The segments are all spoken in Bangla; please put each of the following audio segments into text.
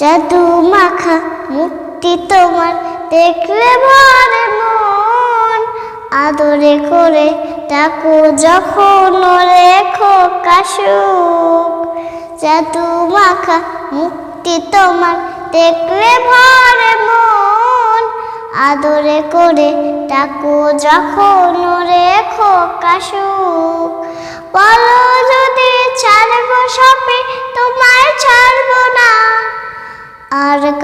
জাদু মাখা মুক্তি তোমার দেখলে ভরে মন। আদরে করে ডাকো যখন রেখো কাশুক। জাদু মাখা মুক্তি তোমার দেখলে ভরে মন। আদরে করে ডাকো যখন রেখো কাশুক। বলো যদি ছাড়বো সপে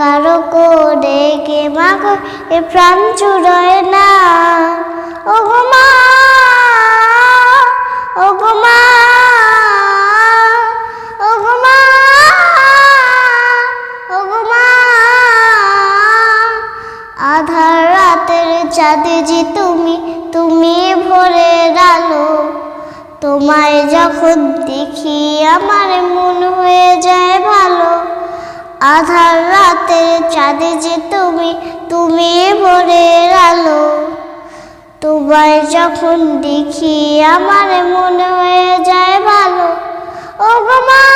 কারও করে গে মাগো, এ প্রাণ জুড়য় না। ও গো মা, ও গো মা মা মা। আধার রাতের চাঁদে যে তুমি তুমি ভোরের আলো। তোমায় যখন দেখি আমার মন হয়ে যায়। আধার রাতে চাঁদে যে তুমি তুমি ভোরের আলো। তোমায় যখন দেখি আমার মনে হয়ে যায় ভালো। ও বাবা